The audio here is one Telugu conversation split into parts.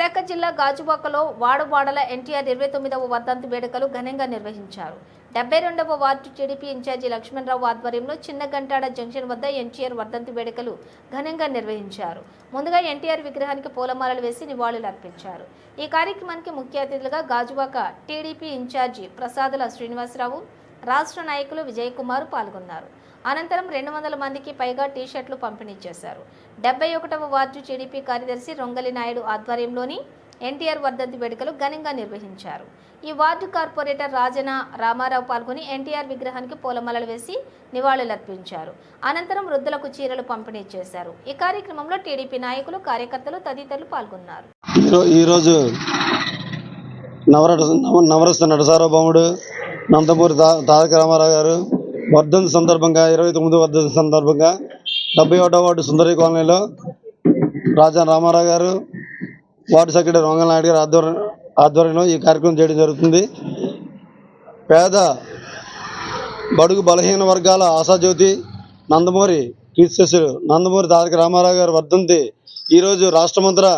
విశాఖ జిల్లా గాజువాకలో వాడవాడల ఎన్టీఆర్ ఇరవై తొమ్మిదవ వర్ధంతి వేడుకలు ఘనంగా నిర్వహించారు. డెబ్బై రెండవ వార్డు టీడీపీ ఇన్ఛార్జి లక్ష్మణరావు ఆధ్వర్యంలో చిన్న గంటాడ జంక్షన్ వద్ద ఎన్టీఆర్ వర్ధంతి వేడుకలు ఘనంగా నిర్వహించారు. ముందుగా ఎన్టీఆర్ విగ్రహానికి పూలమాలలు వేసి నివాళులు అర్పించారు. ఈ కార్యక్రమానికి ముఖ్య అతిథులుగా గాజువాక టీడీపీ ఇన్ఛార్జి ప్రసాదుల శ్రీనివాసరావు రాష్ట్ర నాయకులు విజయ్ కుమార్ పాల్గొన్నారు. అనంతరం రెండు వందల మందికి పైగా టీషర్ట్లు పంపిణీ చేశారు. డెబ్బై ఒకటవ వార్డు టీడీపీ కార్యదర్శి రొంగలి నాయుడు ఆధ్వర్యంలోని ఎన్టీఆర్ వర్ధంతి వేడుకలు ఘనంగా నిర్వహించారు. ఈ వార్డు కార్పొరేటర్ రాజన రామారావు పాల్గొని ఎన్టీఆర్ విగ్రహానికి పూలమాలలు వేసి నివాళులర్పించారు. అనంతరం వృద్ధులకు చీరలు పంపిణీ చేశారు. ఈ కార్యక్రమంలో టీడీపీ నాయకులు కార్యకర్తలు తదితరులు పాల్గొన్నారు. ఈరోజు నవరస నవరస నటసార్వభౌముడు నందమూరి తా తారక రామారావు గారు వర్ధంతి సందర్భంగా ఇరవై తొమ్మిది వర్ధంతి సందర్భంగా డెబ్బై ఒకటో వార్డు సుందరి కాలనీలో రాజా రామారావు గారు వార్డు సెక్రటరీ వంగల నాయుడు గారి ఆధ్వర్యం ఆధ్వర్యంలో ఈ కార్యక్రమం చేయడం జరుగుతుంది. పేద బడుగు బలహీన వర్గాల ఆశాజ్యోతి నందమూరి కీర్తిశేషులు నందమూరి తారక రామారావు గారి వర్ధంతి ఈరోజు రాష్ట్రమంతా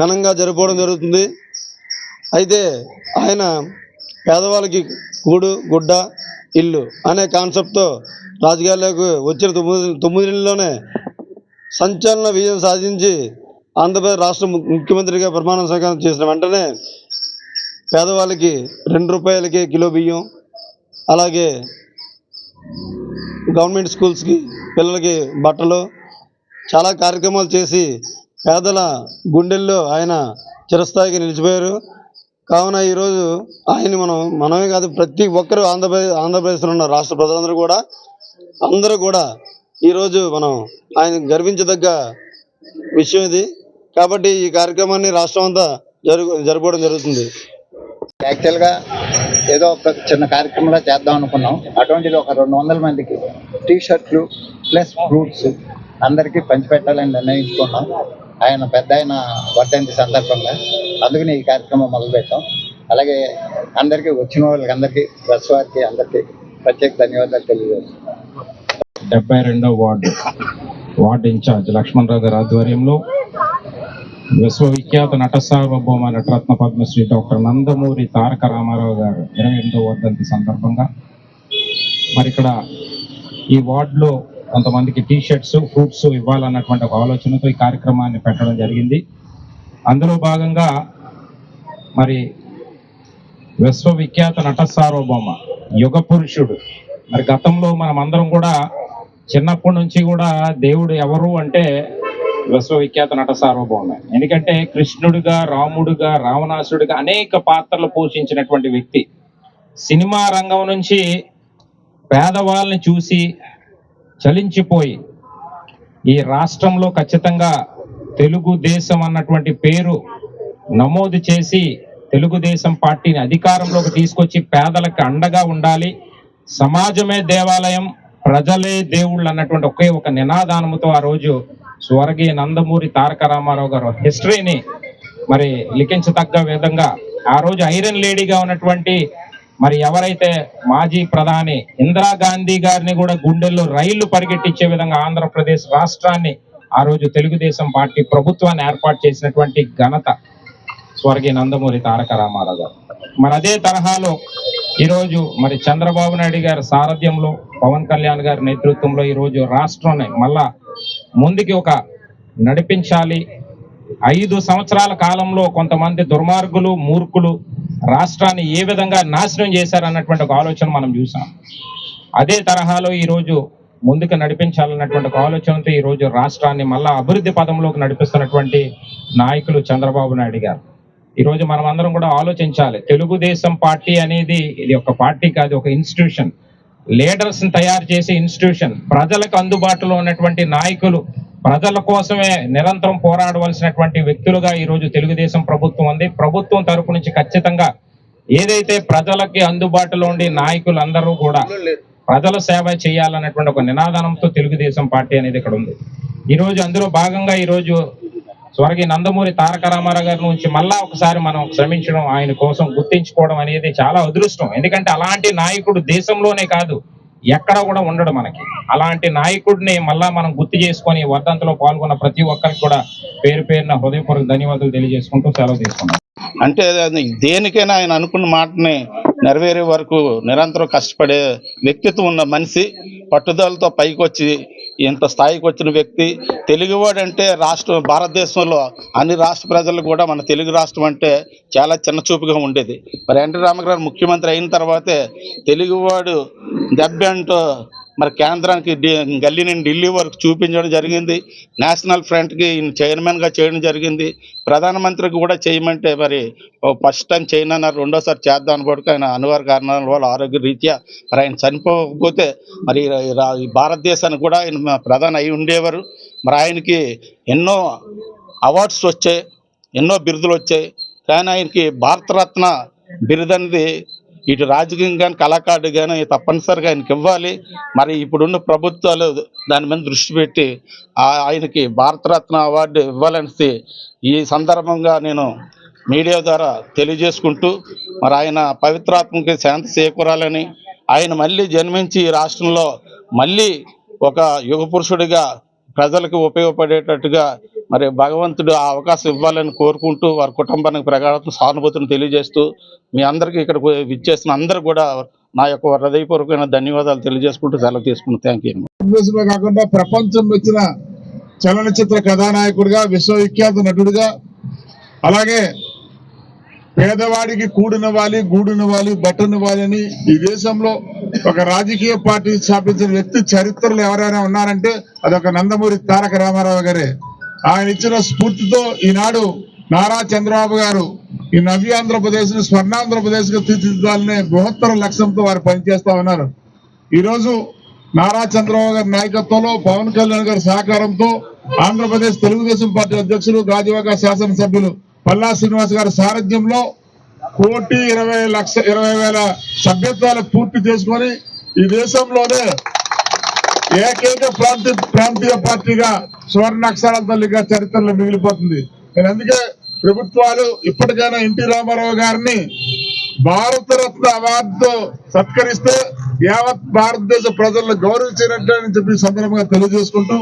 ఘనంగా జరుపుకోవడం జరుగుతుంది. అయితే ఆయన పేదవాళ్ళకి కూడు గుడ్డ ఇల్లు అనే కాన్సెప్ట్తో రాజకీయాల్లోకి వచ్చిన తొమ్మిది తొమ్మిది నెలల్లోనే సంచలన విజయం సాధించి ఆంధ్రప్రదేశ్ రాష్ట్ర ము- ముఖ్యమంత్రిగా ప్రమాణ స్వీకారం చేసిన వెంటనే పేదవాళ్ళకి రెండు రూపాయలకి కిలో బియ్యం అలాగే గవర్నమెంట్ స్కూల్స్కి పిల్లలకి బట్టలు చాలా కార్యక్రమాలు చేసి పేదల గుండెల్లో ఆయన చిరస్థాయికి నిలిచిపోయారు. కావున ఈరోజు ఆయన మనం మనమే కాదు ప్రతి ఒక్కరు ఆంధ్రప్రదేశ్ ఆంధ్రప్రదేశ్లో ఉన్న రాష్ట్ర ప్రజలందరూ కూడా అందరూ కూడా ఈరోజు మనం ఆయన గర్వించదగ్గ విషయం ఇది. కాబట్టి ఈ కార్యక్రమాన్ని రాష్ట్రం అంతా జరుగు జరుపుకోవడం జరుగుతుంది. యాక్చువల్గా ఏదో ఒక చిన్న కార్యక్రమంలో చేద్దాం అనుకున్నాం. అటువంటిది ఒక రెండు వందల మందికి టీ షర్ట్లు ప్లస్ ఫ్రూట్స్ అందరికీ పంచిపెట్టాలని నిర్ణయించుకున్నాం. ఆయన పెద్ద ఆయన వర్ధంతి సందర్భంగా. అందుకని ఈ కార్యక్రమం మొదలుపెట్టాం. అలాగే అందరికీ వచ్చిన వాళ్ళకి అందరికీ ప్రెస్ వారికి అందరికీ ప్రత్యేక ధన్యవాదాలు తెలియజేస్తున్నాం. డెబ్బై రెండవ వార్డు వార్డు ఇన్ఛార్జ్ లక్ష్మణరావు గారి ఆధ్వర్యంలో విశ్వవిఖ్యాత నట సార్వభౌమ నటరత్న పద్మశ్రీ డాక్టర్ నందమూరి తారక రామారావు గారు ఇరవై ఎనిమిదవ వర్ధంతి సందర్భంగా. మరి ఇక్కడ ఈ వార్డులో కొంతమందికి టీ షర్ట్స్ ఫ్రూట్స్ ఇవ్వాలన్నటువంటి ఒక ఆలోచనతో ఈ కార్యక్రమాన్ని పెట్టడం జరిగింది. అందులో భాగంగా మరి విశ్వవిఖ్యాత నట సార్వభౌమ యుగ పురుషుడు. మరి గతంలో మనం అందరం కూడా చిన్నప్పటి నుంచి కూడా దేవుడు ఎవరు అంటే విశ్వవిఖ్యాత నట సార్వభౌమే ఎందుకంటే కృష్ణుడిగా రాముడుగా రావణాసుడిగా అనేక పాత్రలు పోషించినటువంటి వ్యక్తి. సినిమా రంగం నుంచి పేదవాళ్ళని చూసి చలించిపోయి ఈ రాష్ట్రంలో ఖచ్చితంగా తెలుగుదేశం అన్నటువంటి పేరు నమోదు చేసి తెలుగుదేశం పార్టీని అధికారంలోకి తీసుకొచ్చి పేదలకు అండగా ఉండాలి. సమాజమే దేవాలయం ప్రజలే దేవుళ్ళు అన్నటువంటి ఒకే ఒక నినాదానముతో ఆ రోజు స్వర్గీయ నందమూరి తారక రామారావు గారు హిస్టరీని మరి లిఖించదగ్గ విధంగా ఆ రోజు ఐరన్ లేడీగా ఉన్నటువంటి మరి ఎవరైతే మాజీ ప్రధాని ఇందిరాగాంధీ గారిని కూడా గుండెల్లో రైళ్ళు పరిగెట్టించే విధంగా ఆంధ్రప్రదేశ్ రాష్ట్రాన్ని ఆ రోజు తెలుగుదేశం పార్టీ ప్రభుత్వాన్ని ఏర్పాటు చేసినటువంటి ఘనత స్వర్గీయ నందమూరి తారక రామారావు గారు. మరి అదే తరహాలో ఈరోజు మరి చంద్రబాబు నాయుడు గారి సారథ్యంలో పవన్ కళ్యాణ్ గారి నేతృత్వంలో ఈరోజు రాష్ట్రాన్ని మళ్ళా ముందుకి ఒక నడిపించాలి. ఐదు సంవత్సరాల కాలంలో కొంతమంది దుర్మార్గులు మూర్ఖులు రాష్ట్రాన్ని ఏ విధంగా నాశనం చేశారన్నటువంటి ఒక ఆలోచన మనం చూసాం. అదే తరహాలో ఈరోజు ముందుకు నడిపించాలన్నటువంటి ఒక ఆలోచనతో ఈరోజు రాష్ట్రాన్ని మళ్ళా అభివృద్ధి పదంలోకి నడిపిస్తున్నటువంటి నాయకులు చంద్రబాబు నాయుడు గారు. ఈరోజు మనం అందరం కూడా ఆలోచించాలి. తెలుగుదేశం పార్టీ అనేది ఇది ఒక పార్టీ కాదు ఒక ఇన్స్టిట్యూషన్ లీడర్స్ తయారు చేసే ఇన్స్టిట్యూషన్ ప్రజలకు అందుబాటులో ఉన్నటువంటి నాయకులు ప్రజల కోసమే నిరంతరం పోరాడవలసినటువంటి వ్యక్తులుగా ఈ రోజు తెలుగుదేశం ప్రభుత్వం ఉంది. ప్రభుత్వం తరపు నుంచి ఖచ్చితంగా ఏదైతే ప్రజలకి అందుబాటులో ఉండే నాయకులు అందరూ కూడా ప్రజల సేవ చేయాలన్నటువంటి ఒక నినాదంతో తెలుగుదేశం పార్టీ అనేది ఇక్కడ ఉంది. ఈ రోజు అందులో భాగంగా ఈ రోజు స్వర్గీయ నందమూరి తారక రామారావు గారి నుంచి మళ్ళా ఒకసారి మనం శ్రమించడం ఆయన కోసం గుర్తించుకోవడం అనేది చాలా అదృష్టం. ఎందుకంటే అలాంటి నాయకుడు దేశంలోనే కాదు ఎక్కడ కూడా ఉండడు మనకి. అలాంటి నాయకుడిని మళ్ళా మనం గుర్తు చేసుకొని వర్ధంతలో పాల్గొన్న ప్రతి ఒక్కరికి కూడా పేరు పేరున హృదయపూర్వక ధన్యవాదాలు తెలియజేసుకుంటూ సెలవు తీసుకున్నాం అంటే దేనికైనా ఆయన అనుకున్న మాటని నెరవేరే వరకు నిరంతరం కష్టపడే వ్యక్తిత్వం ఉన్న మనిషి పట్టుదలతో పైకి వచ్చి ఇంత స్థాయికి వచ్చిన వ్యక్తి. తెలుగువాడంటే రాష్ట్రం భారతదేశంలో అన్ని రాష్ట్ర ప్రజలు కూడా మన తెలుగు రాష్ట్రం అంటే చాలా చిన్న చూపుగా ఉండేది. మరి ఎన్టీ రామగారు ముఖ్యమంత్రి అయిన తర్వాతే తెలుగువాడు దెబ్బ అంటూ మరి కేంద్రానికి గల్లీ నుండి ఢిల్లీ వరకు చూపించడం జరిగింది. నేషనల్ ఫ్రంట్కి చైర్మన్గా చేయడం జరిగింది. ప్రధానమంత్రికి కూడా చేయమంటే మరి ఫస్ట్ టైం చేయనన్నారు. రెండోసారి చేద్దాం అనుకోవడానికి ఆయన అనివార్య కారణాల వల్ల ఆరోగ్య రీత్యా మరి ఆయన చనిపోకపోతే మరి రా- ఈ భారతదేశానికి కూడా ఆయన ప్రధాని అయి ఉండేవారు. మరి ఆయనకి ఎన్నో అవార్డ్స్ వచ్చాయి ఎన్నో బిరుదులు వచ్చాయి. కానీ ఆయనకి భారతరత్న బిరుదు అనేది ఇటు రాజకీయం కానీ కళాకారుడు కానీ తప్పనిసరిగా ఆయనకి ఇవ్వాలి. మరి ఇప్పుడున్న ప్రభుత్వాలు దాని మీద దృష్టి పెట్టి ఆ- ఆయనకి భారతరత్న అవార్డు ఇవ్వాలనేసి ఈ సందర్భంగా నేను మీడియా ద్వారా తెలియజేసుకుంటూ మరి ఆయన పవిత్రాత్మకి శాంతి చేకూరాలని ఆయన మళ్ళీ జన్మించి ఈ రాష్ట్రంలో మళ్ళీ ఒక యుగ పురుషుడిగా ప్రజలకు ఉపయోగపడేటట్టుగా మరి భగవంతుడు ఆ అవకాశం ఇవ్వాలని కోరుకుంటూ వారి కుటుంబానికి ప్రగాఢ సానుభూతిని తెలియజేస్తూ మీ అందరికీ ఇక్కడ విచ్చేసిన అందరూ కూడా నా యొక్క హృదయపూర్వకమైన ధన్యవాదాలు తెలియజేసుకుంటూ సెలవు తీసుకుంటూ థ్యాంక్ యూ కాకుండా ప్రపంచం వచ్చిన చలనచిత్ర కథానాయకుడిగా విశ్వవిఖ్యాత నటుడిగా అలాగే పేదవాడికి కూడినవాలి గూడినవాలి బట్టనివ్వాలి అని ఈ దేశంలో ఒక రాజకీయ పార్టీ స్థాపించిన వ్యక్తి చరిత్రలు ఎవరైనా ఉన్నారంటే అదొక నందమూరి తారక రామారావు గారే. ఆయన ఇచ్చిన స్ఫూర్తితో ఈనాడు నారా చంద్రబాబు గారు ఈ నవ్యాంధ్రప్రదేశ్ని స్వర్ణాంధ్రప్రదేశ్గా తీర్చిదిద్దాలనే బృహత్తర లక్ష్యంతో వారు పనిచేస్తా ఉన్నారు. ఈరోజు నారా చంద్రబాబు గారి నాయకత్వంలో పవన్ కళ్యాణ్ గారి సహకారంతో ఆంధ్రప్రదేశ్ తెలుగుదేశం పార్టీ అధ్యక్షులు గాజువాక శాసనసభ్యులు పల్లా శ్రీనివాస్ గారి సారథ్యంలో కోటి ఇరవై లక్ష ఇరవై వేల సభ్యత్వాలు పూర్తి చేసుకొని ఈ దేశంలోనే ఏకైక ప్రాంతీయ ప్రాంతీయ పార్టీగా సువర్ణ అక్షరాల తల్లిగా చరిత్రలో మిగిలిపోతుంది. నేను అందుకే ప్రభుత్వాలు ఇప్పటికైనా ఎన్టీ రామారావు గారిని భారతరత్న అవార్డుతో సత్కరిస్తే యావత్ భారతదేశ ప్రజలను గౌరవించినట్టు అని చెప్పి సందర్భంగా తెలియజేసుకుంటూ